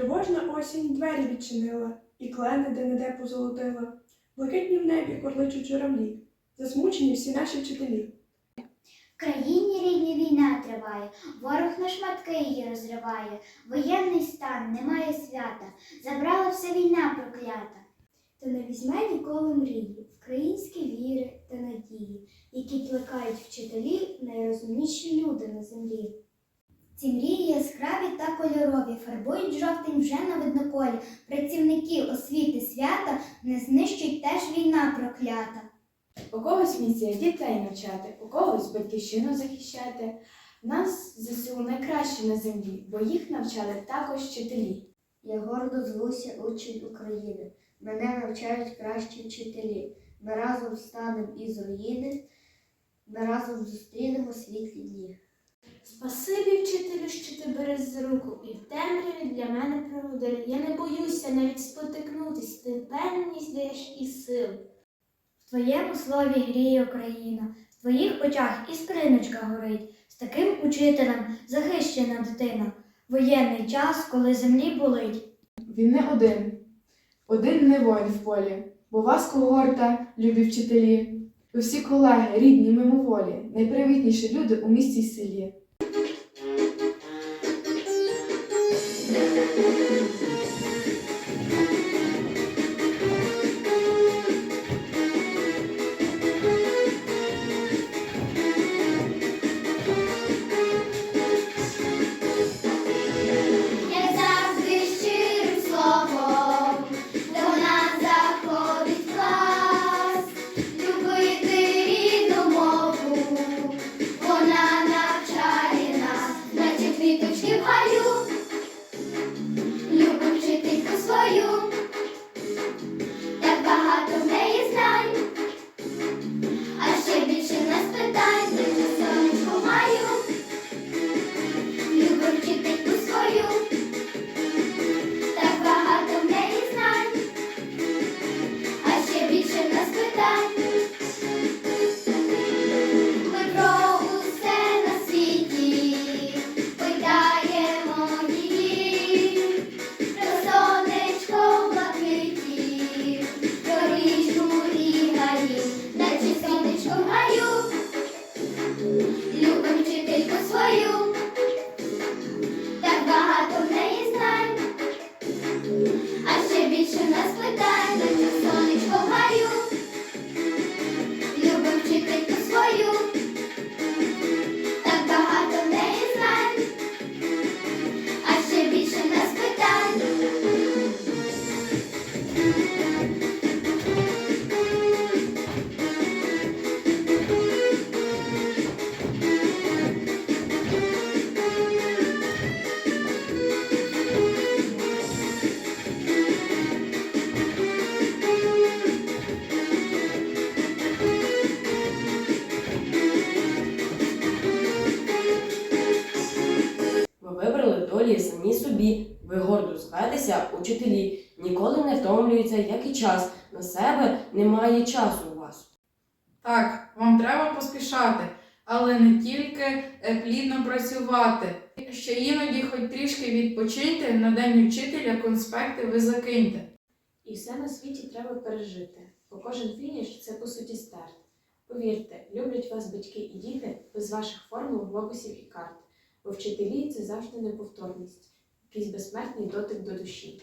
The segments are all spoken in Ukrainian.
Тривожна осінь двері відчинила, і клени де-не-де позолотила. Блакитні в небі корличуть журавлі, засмучені всі наші вчителі. В країні рідній війна триває, ворог на шматки її розриває, воєнний стан, немає свята, забрала все війна проклята. Та не візьме ніколи мрії, українські віри та надії, які плекають вчителі найрозумніші люди на землі. Ці мрії яскраві та кольорові, фарбують жовтень вже на видноколі. Працівників освіти свята не знищить теж війна проклята. У когось місія дітей навчати, у когось батьківщину захищати. Нас ЗСУ найкраще на землі, бо їх навчали також вчителі. Я гордо звуся учень України. Мене навчають кращі вчителі. Ми разом станемо із руїни, ми разом зустрінемо світлі дні. Спасибі, вчителю, що ти береш за руку, і в темряві для мене проводив. Я не боюся навіть спотикнутись, ти впевненість даєш і сил. В твоєму слові гріє Україна, в твоїх очах іскриночка горить. З таким учителем захищена дитина. Воєнний час, коли землі болить. Він не один, один не воїн в полі, бо вас когорта, любі вчителі. Ви всі колеги, рідні мимоволі, найпривітніші люди у місті й селі. Долі самі собі. Ви гордо зведеся, учителі, ніколи не втомлюються, як і час. На себе немає часу у вас. Так, вам треба поспішати, але не тільки е, плідно працювати. Ще іноді хоч трішки відпочиньте, на день вчителя конспекти ви закиньте. І все на світі треба пережити, бо кожен фініш це по суті старт. Повірте, люблять вас батьки і діти без ваших формул, глобусів і карт. Бо вчителі це завжди неповторність, якийсь безсмертний дотик до душі.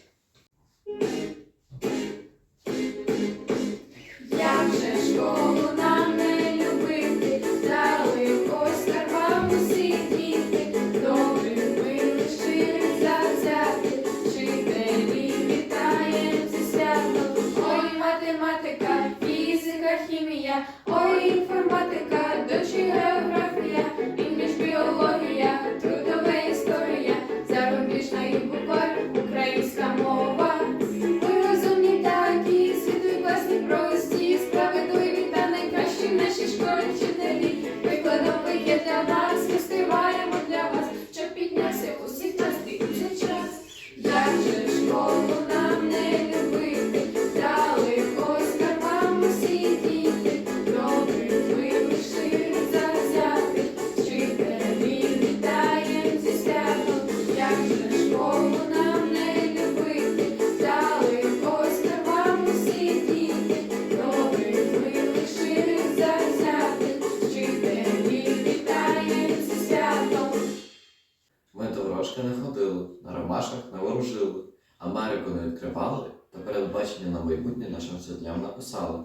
Ворожки не ходили, на ромашках не ворожили, Америку не відкривали, та передбачення на майбутнє нашим вчителям написали.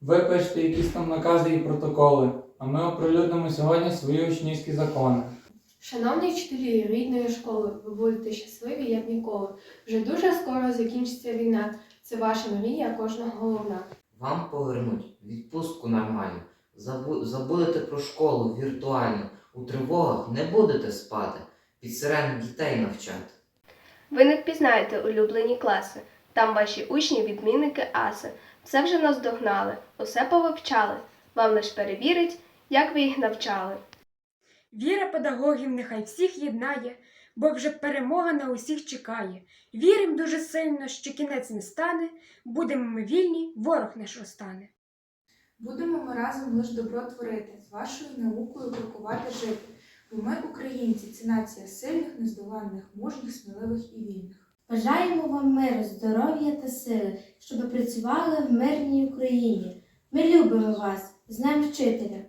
Ви пишете якісь там накази і протоколи, а ми оприлюднимо сьогодні свої учнівські закони. Шановні вчителі рідної школи, ви будете щасливі, як ніколи. Вже дуже скоро закінчиться війна. Це ваша мрія кожного головна. Вам повернуть відпустку нормальну. Забу- забудете про школу віртуальну. У тривогах не будете спати, під сирени дітей навчати. Ви не впізнаєте улюблені класи. Там ваші учні, відмінники аси. Все вже наздогнали, усе повивчали. Вам лиш перевірить, як ви їх навчали. Віра педагогів нехай всіх єднає, бо вже перемога на усіх чекає. Вірим дуже сильно, що кінець не стане, будемо ми вільні, ворог наш розтане. Будемо ми разом лиш добро творити, з вашою наукою крокувати жити. Бо ми, українці, це нація сильних, нездоланних, мужніх, сміливих і вільних. Бажаємо вам миру, здоров'я та сили, щоб працювали в мирній Україні. Ми любимо вас, з нами вчителя.